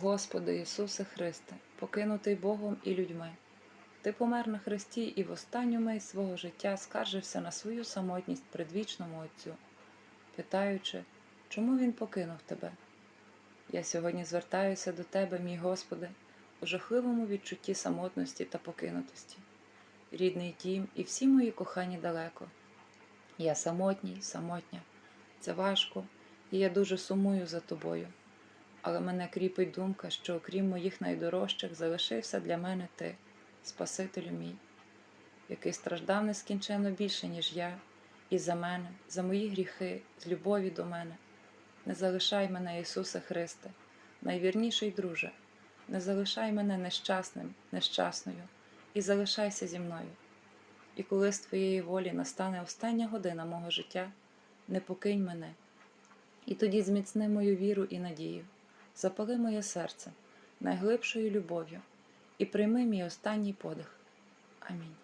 Господи Ісусе Христе, покинутий Богом і людьми. Ти помер на Христі і в останню мить свого життя скаржився на свою самотність предвічному Отцю, питаючи, чому Він покинув тебе. Я сьогодні звертаюся до Тебе, мій Господи, у жахливому відчутті самотності та покинутості. Рідний дім і всі мої кохані далеко. Я самотній, самотня. Це важко, і я дуже сумую за тобою. Але мене кріпить думка, що окрім моїх найдорожчих залишився для мене ти, Спасителю мій, який страждав нескінченно більше, ніж я, і за мене, за мої гріхи, з любові до мене. Не залишай мене, Ісусе Христе, найвірніший друже, не залишай мене нещасним, нещасною, і залишайся зі мною. І коли з Твоєї волі настане остання година мого життя, не покинь мене, і тоді зміцни мою віру і надію, запали моє серце найглибшою любов'ю і прийми мій останній подих. Амінь.